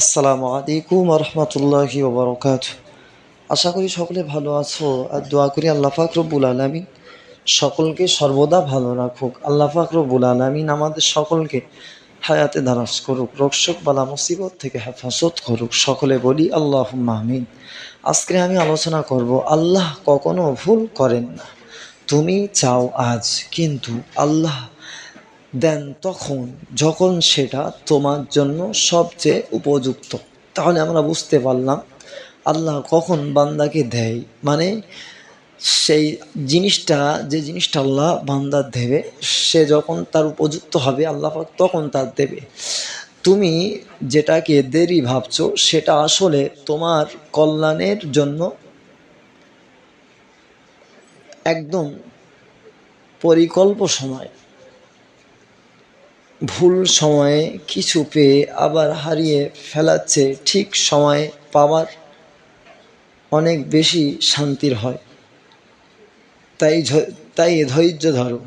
আসসালামু আলাইকুম রহমতুল্লাহি ওবরকাত আশা করি সকলে ভালো আছো আর দোয়া করি আল্লাহ পাক রব্বুল আলমিন সকলকে সর্বদা ভালো রাখুক। আল্লাহ পাক রব্বুল আলমিন আমাদের সকলকে হায়াতে দারাজ করুক রক্ষক বালা, মুসিবত থেকে হেফাজত করুক। সকলে বলি আল্লাহ মাহমিন আজকে আমি আলোচনা করব, আল্লাহ কখনো ভুল করেন না। তুমি চাও আজ, কিন্তু আল্লাহ দেন তখন, যখন সেটা তোমার জন্য সবচেয়ে উপযুক্ত। তাহলে আমরা বুঝতে পারলাম, আল্লাহ কখন বান্দাকে দেয়। মানে সেই জিনিসটা, যে জিনিসটা আল্লাহ বান্দার দেবে, সে যখন তার উপযুক্ত হবে, আল্লাহ তখন তার দেবে। তুমি যেটাকে দেরি ভাবছ, সেটা আসলে তোমার কল্যাণের জন্য একদম পরিকল্প সময়। ভুল সময়ে কিছু পেয়ে আবার হারিয়ে ফেলাচ্ছে ঠিক সময়ে পাওয়ার অনেক বেশি শান্তির হয়। তাই তাই ধৈর্য ধরো,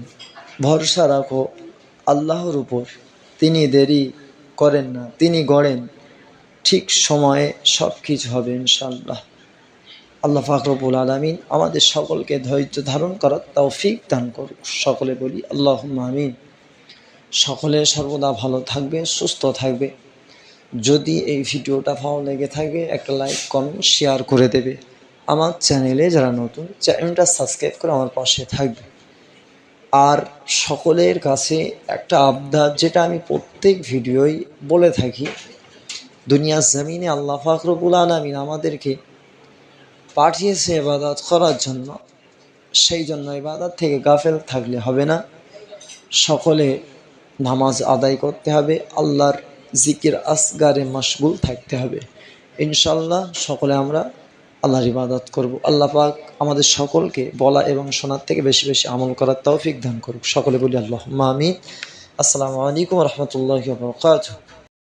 ভরসা রাখো, আল্লাহর উপর। তিনি দেরি করেন না, তিনি গড়েন। ঠিক সময়ে সব কিছু হবে ইনশাল্লাহ আল্লাহ ফাকরবুল আলমিন আমাদের সকলকে ধৈর্য ধারণ করার তৌফিক দান করুক। সকলে বলি আল্লাহ আমিন। সকলে সর্বদা ভালো থাকবে, সুস্থ থাকবে। যদি এই ভিডিওটা ভালো লেগে থাকে, একটা লাইক কমেন্ট শেয়ার করে দেবে। আমার চ্যানেলে যারা নতুন, চ্যানেলটা সাবস্ক্রাইব করে আমার পাশে থাকবে। আর সকলের কাছে একটা আবদার, যেটা আমি প্রত্যেক ভিডিওই বলে থাকি, দুনিয়ার জমিনে আল্লাহ ফাকরবুল আলমিন আমাদেরকে পাঠিয়েছে এবাদত করার জন্য। সেই জন্য এবাদত থেকে গাফেল থাকলে হবে না। সকলে নামাজ আদায় করতে হবে, আল্লাহর জিকির আসগারে মশগুল থাকতে হবে। ইনশাল্লাহ সকলে আমরা আল্লাহর ইবাদত করব। আল্লাহ পাক আমাদের সকলকে বলা এবং শোনার থেকে বেশি বেশি আমল করার তৌফিক দান করুক। সকলে বলি আল্লাহ মামি আসসালামু আলাইকুম রহমতুল্লাহ